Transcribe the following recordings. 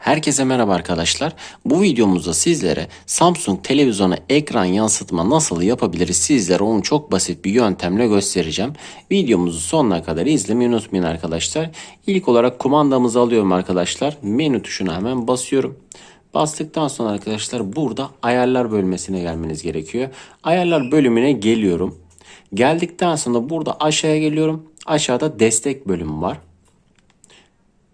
Herkese merhaba arkadaşlar. Bu videomuzda sizlere Samsung televizyona ekran yansıtma nasıl yapabiliriz sizlere onu çok basit bir yöntemle göstereceğim. Videomuzu sonuna kadar izlemeyi unutmayın arkadaşlar. İlk olarak kumandamızı alıyorum arkadaşlar. Menü tuşuna hemen basıyorum. Bastıktan sonra arkadaşlar burada ayarlar bölmesine gelmeniz gerekiyor. Ayarlar bölümüne geliyorum. Geldikten sonra burada aşağıya geliyorum. Aşağıda destek bölümü var.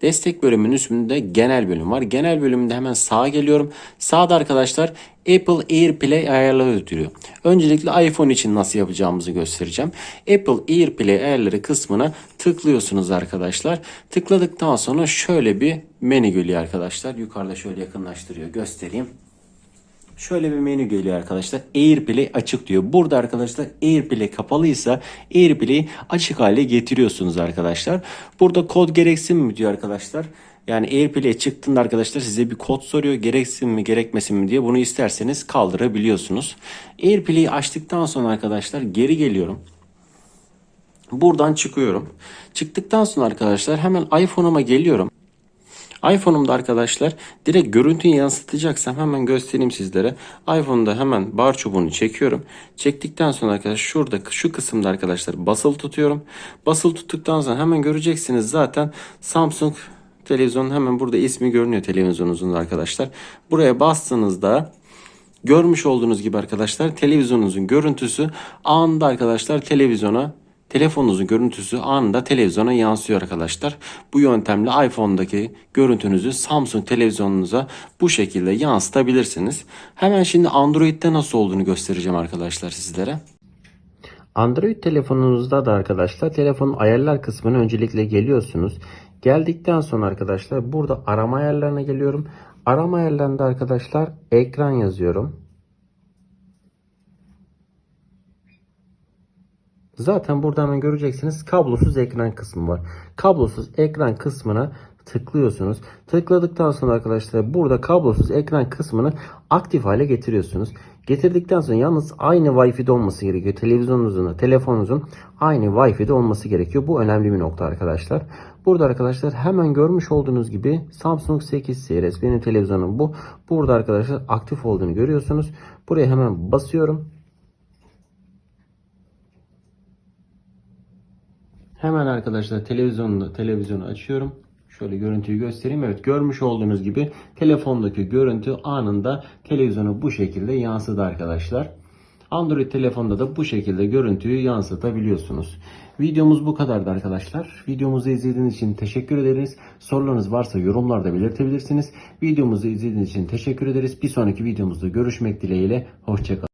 Destek bölümünün üstünde genel bölüm var. Genel bölümünde hemen sağa geliyorum. Sağda arkadaşlar Apple AirPlay ayarları ötürüyor. Öncelikle iPhone için nasıl yapacağımızı göstereceğim. Apple AirPlay ayarları kısmına tıklıyorsunuz arkadaşlar. Tıkladıktan sonra şöyle bir menü geliyor arkadaşlar. Yukarıda şöyle yakınlaştırıyor göstereyim. Şöyle bir menü geliyor arkadaşlar. AirPlay açık diyor. Burada arkadaşlar AirPlay kapalıysa AirPlay'i açık hale getiriyorsunuz arkadaşlar. Burada kod gereksin mi diyor arkadaşlar. Yani AirPlay çıktığında arkadaşlar size bir kod soruyor. Gereksin mi gerekmesin mi diye bunu isterseniz kaldırabiliyorsunuz. AirPlay'i açtıktan sonra arkadaşlar geri geliyorum. Buradan çıkıyorum. Çıktıktan sonra arkadaşlar hemen iPhone'uma geliyorum. iPhone'umda arkadaşlar direkt görüntüyü yansıtacaksam hemen göstereyim sizlere. iPhone'da hemen bar çubuğunu çekiyorum. Çektikten sonra arkadaşlar şurada şu kısımda arkadaşlar basılı tutuyorum. Basılı tuttuktan sonra hemen göreceksiniz zaten Samsung televizyonun hemen burada ismi görünüyor televizyonunuzun arkadaşlar. Buraya bastığınızda görmüş olduğunuz gibi arkadaşlar televizyonunuzun görüntüsü anında arkadaşlar televizyona telefonunuzun görüntüsü anında televizyona yansıyor arkadaşlar. Bu yöntemle iPhone'daki görüntünüzü Samsung televizyonunuza bu şekilde yansıtabilirsiniz. Hemen şimdi Android'de nasıl olduğunu göstereceğim arkadaşlar sizlere. Android telefonunuzda da arkadaşlar telefonun ayarlar kısmına öncelikle geliyorsunuz. Geldikten sonra arkadaşlar burada arama ayarlarına geliyorum. Arama ayarlarında arkadaşlar ekran yazıyorum. Zaten burada hemen göreceksiniz kablosuz ekran kısmı var. Kablosuz ekran kısmına tıklıyorsunuz. Tıkladıktan sonra arkadaşlar burada kablosuz ekran kısmını aktif hale getiriyorsunuz. Getirdikten sonra yalnız aynı Wi-Fi'de olması gerekiyor. Televizyonunuzun da telefonunuzun aynı Wi-Fi'de olması gerekiyor. Bu önemli bir nokta arkadaşlar. Burada arkadaşlar hemen görmüş olduğunuz gibi Samsung 8 series benim televizyonum bu. Burada arkadaşlar aktif olduğunu görüyorsunuz. Buraya hemen basıyorum. Hemen arkadaşlar televizyonu televizyonu açıyorum. Şöyle görüntüyü göstereyim. Evet görmüş olduğunuz gibi telefondaki görüntü anında televizyona bu şekilde yansıdı arkadaşlar. Android telefonda da bu şekilde görüntüyü yansıtabiliyorsunuz. Videomuz bu kadardı arkadaşlar. Videomuzu izlediğiniz için teşekkür ederiz. Sorularınız varsa yorumlarda belirtebilirsiniz. Videomuzu izlediğiniz için teşekkür ederiz. Bir sonraki videomuzda görüşmek dileğiyle. Hoşçakalın.